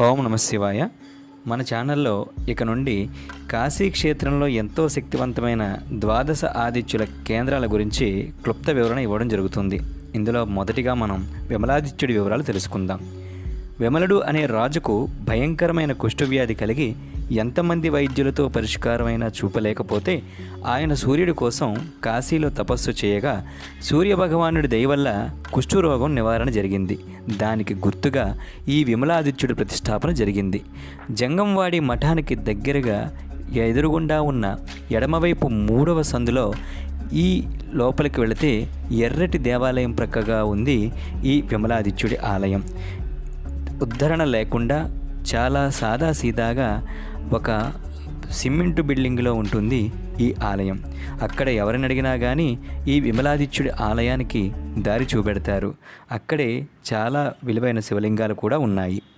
ఓం నమ శివాయ. మన ఛానల్లో ఇక నుండి కాశీ క్షేత్రంలో ఎంతో శక్తివంతమైన ద్వాదశ ఆదిత్యుల కేంద్రాల గురించి క్లుప్త వివరణ ఇవ్వడం జరుగుతుంది. ఇందులో మొదటిగా మనం విమలాదిత్యుడి వివరాలు తెలుసుకుందాం. విమలుడు అనే రాజుకు భయంకరమైన కుష్ఠవ్యాధి కలిగి ఎంతమంది వైద్యులతో పరిష్కారమైనా చూపలేకపోతే ఆయన సూర్యుడి కోసం కాశీలో తపస్సు చేయగా సూర్యభగవానుడి దయవల్ల కుష్ఠరోగం నివారణ జరిగింది. దానికి గుర్తుగా ఈ విమలాదిత్యుడి ప్రతిష్టాపన జరిగింది. జంగంవాడి మఠానికి దగ్గరగా ఎదురుగుండా ఉన్న ఎడమవైపు మూడవ సందులో ఈ లోపలికి వెళితే ఎర్రటి దేవాలయం ప్రక్కగా ఉంది ఈ విమలాదిత్యుడి ఆలయం. ఉద్ధరణ లేకుండా చాలా సాదాసీదాగా ఒక సిమెంటు బిల్డింగ్లో ఉంటుంది ఈ ఆలయం. అక్కడ ఎవరిని అడిగినా కానీ ఈ విమలాదిత్యుడి ఆలయానికి దారి చూపెడతారు. అక్కడే చాలా విలువైన శివలింగాలు కూడా ఉన్నాయి.